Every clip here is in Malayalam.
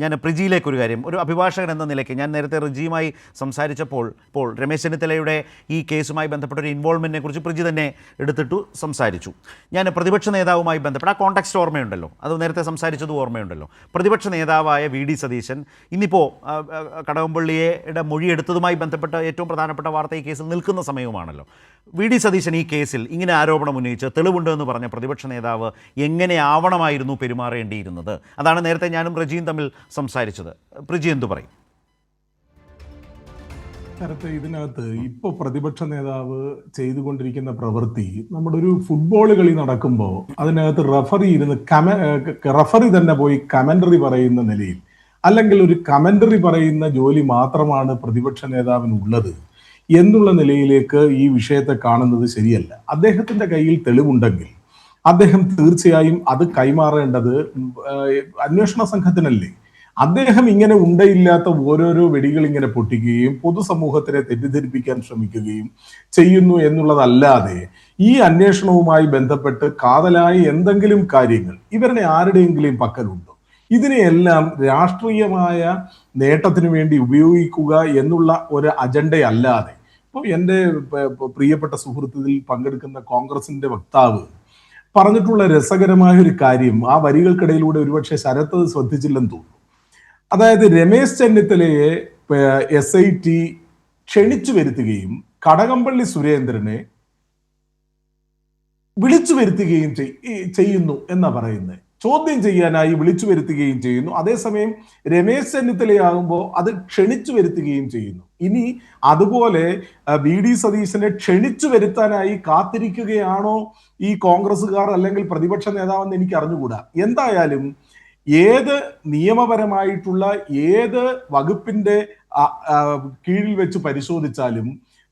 ഞാൻ പ്രിജിയിലേക്ക് ഒരു കാര്യം ഒരു അഭിഭാഷകൻ എന്ന നിലയ്ക്ക് ഞാൻ നേരത്തെ റിജിയുമായി സംസാരിച്ചപ്പോൾ ഇപ്പോൾ രമേശ് ചെന്നിത്തലയുടെ ഈ കേസുമായി ബന്ധപ്പെട്ട ഒരു ഇൻവോൾവ്മെന്റിനെ കുറിച്ച് പ്രിജി തന്നെ എടുത്തിട്ടു സംസാരിച്ചു. ഞാൻ പ്രതിപക്ഷ നേതാവുമായി ബന്ധപ്പെട്ട ആ കോൺടാക്സ്റ്റ് ഓർമ്മയുണ്ടല്ലോ അത് നേരത്തെ സംസാരിച്ചത് ഓർമ്മയുണ്ടല്ലോ. പ്രതിപക്ഷ നേതാവായ വി ഡി സതീശൻ ഇന്നിപ്പോൾ കടകംപള്ളിയുടെ മൊഴിയെടുത്തതുമായി ബന്ധപ്പെട്ട ഏറ്റവും പ്രധാനപ്പെട്ട വാർത്ത ഈ കേസിൽ നിൽക്കുന്ന സമയവുമാണല്ലോ. വി ഡി സതീശൻ ഈ കേസിൽ ഇങ്ങനെ ആരോപണം ഉന്നയിച്ച് തെളിവുണ്ട് എന്ന് പറഞ്ഞ പ്രതിപക്ഷ നേതാവ് എങ്ങനെ ആവണമായിരുന്നു പെരുമാറേണ്ടിയിരുന്നത്? അതാണ് നേരത്തെ ഞാനും റജിയും തമ്മിൽ സംസാരിച്ചത്. പ്രജി എന്തു പറയും? നേരത്തെ ഇതിനകത്ത് ഇപ്പൊ പ്രതിപക്ഷ നേതാവ് ചെയ്തുകൊണ്ടിരിക്കുന്ന പ്രവൃത്തി നമ്മുടെ ഒരു ഫുട്ബോൾ കളി നടക്കുമ്പോൾ അതിനകത്ത് റഫറി ഇരുന്ന് കമ റഫറി തന്നെ പോയി കമന്ററി പറയുന്ന നിലയിൽ അല്ലെങ്കിൽ ഒരു കമന്ററി പറയുന്ന ജോലി മാത്രമാണ് പ്രതിപക്ഷ നേതാവിനുള്ളത്. എന്നുള്ള നിലയിലേക്ക് ഈ വിഷയത്തെ കാണുന്നത് ശരിയല്ല. അദ്ദേഹത്തിന്റെ കയ്യിൽ തെളിവുണ്ടെങ്കിൽ അദ്ദേഹം തീർച്ചയായും അത് കൈമാറേണ്ടത് അന്വേഷണ സംഘത്തിനല്ലേ? അദ്ദേഹം ഇങ്ങനെ ഉണ്ടയില്ലാത്ത ഓരോരോ വെടികൾ ഇങ്ങനെ പൊട്ടിക്കുകയും പൊതുസമൂഹത്തിനെ തെറ്റിദ്ധരിപ്പിക്കാൻ ശ്രമിക്കുകയും ചെയ്യുന്നു എന്നുള്ളതല്ലാതെ ഈ അന്വേഷണവുമായി ബന്ധപ്പെട്ട് കാതലായ എന്തെങ്കിലും കാര്യങ്ങൾ ഇവരുടെ ആരുടെയെങ്കിലും പക്കലുണ്ടോ? ഇതിനെയെല്ലാം രാഷ്ട്രീയമായ നേട്ടത്തിന് വേണ്ടി ഉപയോഗിക്കുക എന്നുള്ള ഒരു അജണ്ടയല്ലാതെ. ഇപ്പോൾ എന്റെ പ്രിയപ്പെട്ട സുഹൃത്തിൽ പങ്കെടുക്കുന്ന കോൺഗ്രസിന്റെ വക്താവ് പറഞ്ഞിട്ടുള്ള രസകരമായ ഒരു കാര്യം ആ വരികൾക്കിടയിലൂടെ ഒരുപക്ഷെ ശരത്ത് ശ്രദ്ധിച്ചില്ലെന്ന് തോന്നുന്നു. അതായത് രമേശ് ചെന്നിത്തലയെ എസ് ഐ ടി ക്ഷണിച്ചു വരുത്തുകയും കടകംപള്ളി സുരേന്ദ്രനെ വിളിച്ചു വരുത്തുകയും ചെയ്യുന്നു എന്നാ പറയുന്നത് ചോദ്യം ചെയ്യാനായി വിളിച്ചു വരുത്തുകയും ചെയ്യുന്നു. അതേസമയം രമേശ് ചെന്നിത്തലയാകുമ്പോൾ അത് ക്ഷണിച്ചു വരുത്തുകയും ചെയ്യുന്നു. ഇനി അതുപോലെ വി ഡി സതീശനെ ക്ഷണിച്ചു വരുത്താനായി കാത്തിരിക്കുകയാണോ ഈ കോൺഗ്രസ്സുകാർ അല്ലെങ്കിൽ പ്രതിപക്ഷ നേതാവെന്ന് എനിക്ക് അറിഞ്ഞുകൂടാ. എന്തായാലും ഏത് നിയമപരമായിട്ടുള്ള ഏത് വകുപ്പിന്റെ കീഴിൽ വെച്ച് പരിശോധിച്ചാലും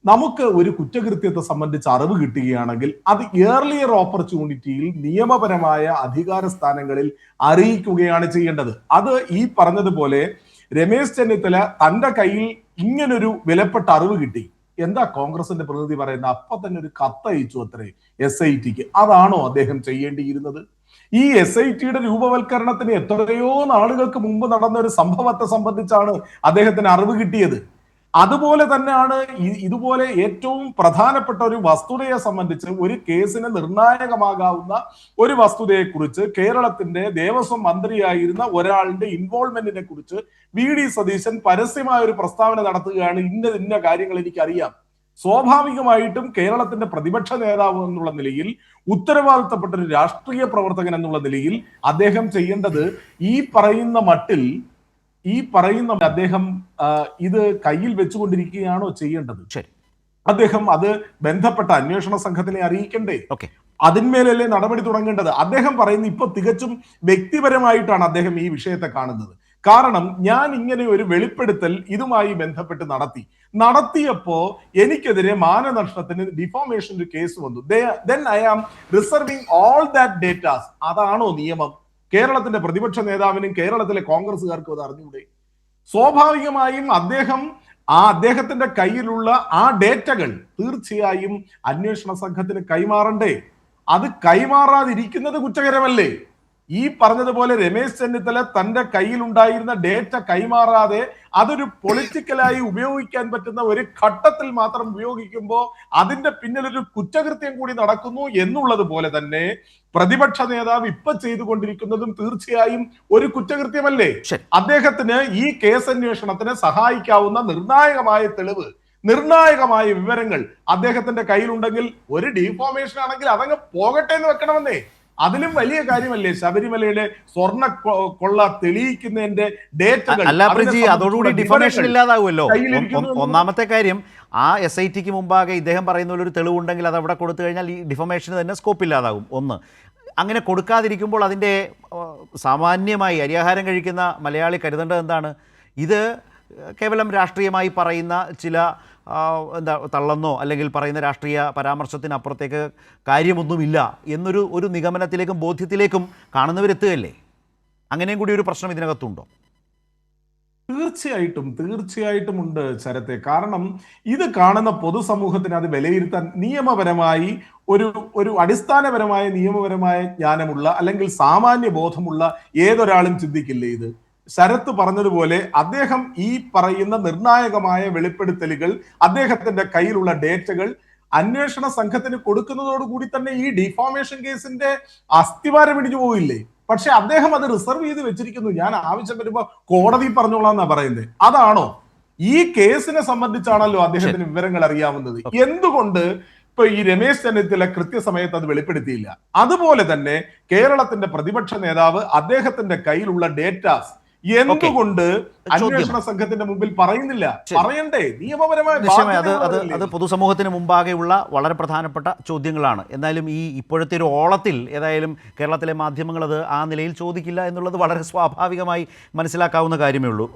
നമുക്ക് ഒരു കുറ്റകൃത്യത്തെ സംബന്ധിച്ച് അറിവ് കിട്ടുകയാണെങ്കിൽ അത് ഏർലിയർ ഓപ്പർച്യൂണിറ്റിയിൽ നിയമപരമായ അധികാര സ്ഥാനങ്ങളിൽ അറിയിക്കുകയാണ് ചെയ്യേണ്ടത്. അത് ഈ പറഞ്ഞതുപോലെ രമേശ് ചെന്നിത്തല തന്റെ കയ്യിൽ ഇങ്ങനൊരു വിലപ്പെട്ട അറിവ് കിട്ടി. എന്താ കോൺഗ്രസിന്റെ പ്രതിനിധി പറയുന്ന അപ്പൊ തന്നെ ഒരു കത്തയച്ചു അത്രേ എസ് ഐ ടിക്ക് അതാണോ അദ്ദേഹം ചെയ്യേണ്ടിയിരുന്നത്? ഈ എസ് ഐ ടിയുടെ രൂപവൽക്കരണത്തിന് എത്രയോ നാളുകൾക്ക് മുമ്പ് നടന്ന ഒരു സംഭവത്തെ സംബന്ധിച്ചാണ് അദ്ദേഹത്തിന് അറിവ് കിട്ടിയത്. അതുപോലെ തന്നെയാണ് ഇതുപോലെ ഏറ്റവും പ്രധാനപ്പെട്ട ഒരു വസ്തുതയെ സംബന്ധിച്ച് ഒരു കേസിന് നിർണായകമാകാവുന്ന ഒരു വസ്തുതയെ കുറിച്ച് കേരളത്തിന്റെ ദേവസ്വം മന്ത്രിയായിരുന്ന ഒരാളുടെ ഇൻവോൾവ്മെന്റിനെ കുറിച്ച് വി ഡി സതീശൻ പരസ്യമായ ഒരു പ്രസ്താവന നടത്തുകയാണ്. ഇന്ന ഇന്ന കാര്യങ്ങൾ എനിക്കറിയാം. സ്വാഭാവികമായിട്ടും കേരളത്തിന്റെ പ്രതിപക്ഷ നേതാവ് എന്നുള്ള നിലയിൽ ഉത്തരവാദിത്തപ്പെട്ട ഒരു രാഷ്ട്രീയ പ്രവർത്തകൻ എന്നുള്ള നിലയിൽ അദ്ദേഹം ചെയ്യേണ്ടത് ഈ പറയുന്ന മട്ടിൽ ഈ പറയുന്ന അദ്ദേഹം ഇത് കയ്യിൽ വെച്ചുകൊണ്ടിരിക്കുകയാണോ ചെയ്യേണ്ടത്? ശരി. അദ്ദേഹം അത് ബന്ധപ്പെട്ട അന്വേഷണ സംഘത്തിനെ അറിയിക്കണ്ടേ? ഓക്കെ. അതിന്മേലല്ലേ നടപടി തുടങ്ങേണ്ടത്? അദ്ദേഹം പറയുന്ന ഇപ്പൊ തികച്ചും വ്യക്തിപരമായിട്ടാണ് അദ്ദേഹം ഈ വിഷയത്തെ കാണുന്നത്. കാരണം ഞാൻ ഇങ്ങനെ ഒരു വെളിപ്പെടുത്തൽ ഇതുമായി ബന്ധപ്പെട്ട് നടത്തി. നടത്തിയപ്പോ എനിക്കെതിരെ മാനനഷ്ടത്തിന് ഡിഫോമേഷൻ ഒരു കേസ് വന്നു. Then I am reserving all that datas അതാണോ നിയമം? കേരളത്തിന്റെ പ്രതിപക്ഷ നേതാവിനും കേരളത്തിലെ കോൺഗ്രസ്സുകാർക്കും അത് അറിഞ്ഞുകൂടെ സ്വാഭാവികമായും അദ്ദേഹം ആ അദ്ദേഹത്തിന്റെ കയ്യിലുള്ള ആ ഡേറ്റകൾ തീർച്ചയായും അന്വേഷണ സംഘത്തിന് കൈമാറണ്ടേ? അത് കൈമാറാതിരിക്കുന്നത് കുറ്റകരമല്ലേ? ഈ പറഞ്ഞതുപോലെ രമേശ് ചെന്നിത്തല തന്റെ കയ്യിലുണ്ടായിരുന്ന ഡേറ്റ കൈമാറാതെ അതൊരു പൊളിറ്റിക്കലായി ഉപയോഗിക്കാൻ പറ്റുന്ന ഒരു ഘട്ടത്തിൽ മാത്രം ഉപയോഗിക്കുമ്പോൾ അതിന്റെ പിന്നിലൊരു കുറ്റകൃത്യം കൂടി നടക്കുന്നു എന്നുള്ളത് പോലെ തന്നെ പ്രതിപക്ഷ നേതാവ് ഇപ്പൊ ചെയ്തുകൊണ്ടിരിക്കുന്നതും തീർച്ചയായും ഒരു കുറ്റകൃത്യമല്ലേ? അദ്ദേഹത്തിന് ഈ കേസ് അന്വേഷണത്തിന് സഹായിക്കാവുന്ന നിർണായകമായ തെളിവ് നിർണായകമായ വിവരങ്ങൾ അദ്ദേഹത്തിന്റെ കയ്യിലുണ്ടെങ്കിൽ ഒരു ഡീഫോമേഷൻ ആണെങ്കിൽ അതങ്ങ് പോകട്ടെ എന്ന് വെക്കണമെന്നേ. അതിലും വലിയ കാര്യമല്ലേ ശബരിമലയുടെ സ്വർണ കൊള്ള തെളിയിക്കുന്നതിന്റെ ഡേറ്റകൾ അല്ല പ്രജി അതോടുകൂടി ഡിഫമേഷൻ ഇല്ലാതാവുമല്ലോ. ഒന്നാമത്തെ കാര്യം ആ എസ് ഐ ടിക്ക് മുമ്പാകെ ഇദ്ദേഹം പറയുന്ന പോലെ ഒരു തെളിവുണ്ടെങ്കിൽ അത് അവിടെ കൊടുത്തു കഴിഞ്ഞാൽ ഈ ഡിഫമേഷന് തന്നെ സ്കോപ്പ് ഇല്ലാതാകും. ഒന്ന് അങ്ങനെ കൊടുക്കാതിരിക്കുമ്പോൾ അതിന്റെ സാമാന്യമായി അരിയാഹാരം കഴിക്കുന്ന മലയാളി കരുതേണ്ടത് എന്താണ്? ഇത് കേവലം രാഷ്ട്രീയമായി പറയുന്ന ചില എന്താ തള്ളന്നോ അല്ലെങ്കിൽ പറയുന്ന രാഷ്ട്രീയ പരാമർശത്തിനപ്പുറത്തേക്ക് കാര്യമൊന്നുമില്ല എന്നൊരു ഒരു നിഗമനത്തിലേക്കും ബോധ്യത്തിലേക്കും കാണുന്നവരെത്തുകയല്ലേ? അങ്ങനെയും കൂടി ഒരു പ്രശ്നം ഇതിനകത്തുണ്ടോ? തീർച്ചയായിട്ടും തീർച്ചയായിട്ടും ഉണ്ട് ശരത്തെ. കാരണം ഇത് കാണുന്ന പൊതുസമൂഹത്തിന് അത് വിലയിരുത്താൻ നിയമപരമായി ഒരു ഒരു അടിസ്ഥാനപരമായ നിയമപരമായ ജ്ഞാനമുള്ള അല്ലെങ്കിൽ സാമാന്യ ബോധമുള്ള ഏതൊരാളും ചിന്തിക്കില്ലേ ഇത്? ശരത്ത് പറഞ്ഞതുപോലെ അദ്ദേഹം ഈ പറയുന്ന നിർണായകമായ വെളിപ്പെടുത്തലുകൾ അദ്ദേഹത്തിന്റെ കയ്യിലുള്ള ഡേറ്റകൾ അന്വേഷണ സംഘത്തിന് കൊടുക്കുന്നതോടുകൂടി തന്നെ ഈ ഡിഫോമേഷൻ കേസിന്റെ അസ്ഥിവാരം ഇടിഞ്ഞു പോയില്ലേ പക്ഷെ അദ്ദേഹം അത് റിസർവ് ചെയ്ത് വെച്ചിരിക്കുന്നു. ഞാൻ ആവശ്യം വരുമ്പോ കോടതി പറഞ്ഞോളാം എന്നാ പറയുന്നത് അതാണോ? ഈ കേസിനെ സംബന്ധിച്ചാണല്ലോ അദ്ദേഹത്തിന് വിവരങ്ങൾ അറിയാവുന്നത്. എന്തുകൊണ്ട് ഇപ്പൊ ഈ രമേശ് ചെന്നിത്തല കൃത്യസമയത്ത് അത് വെളിപ്പെടുത്തിയില്ല? അതുപോലെ തന്നെ കേരളത്തിന്റെ പ്രതിപക്ഷ നേതാവ് അദ്ദേഹത്തിന്റെ കയ്യിലുള്ള ഡേറ്റാസ് എന്തുകൊണ്ട് അന്വേഷണ സംഘത്തിന്റെ മുമ്പിൽ പറയുന്നില്ല? പറയണ്ടേ? നിയമപരമായ അത് അത് അത് പൊതുസമൂഹത്തിന് മുമ്പാകെയുള്ള വളരെ പ്രധാനപ്പെട്ട ചോദ്യങ്ങളാണ്. എന്നാലും ഈ ഇപ്പോഴത്തെ ഒരു ഓളത്തിൽ ഏതായാലും കേരളത്തിലെ മാധ്യമങ്ങൾ അത് ആ നിലയിൽ ചോദിക്കില്ല എന്നുള്ളത് വളരെ സ്വാഭാവികമായി മനസ്സിലാക്കാവുന്ന കാര്യമേ ഉള്ളൂ.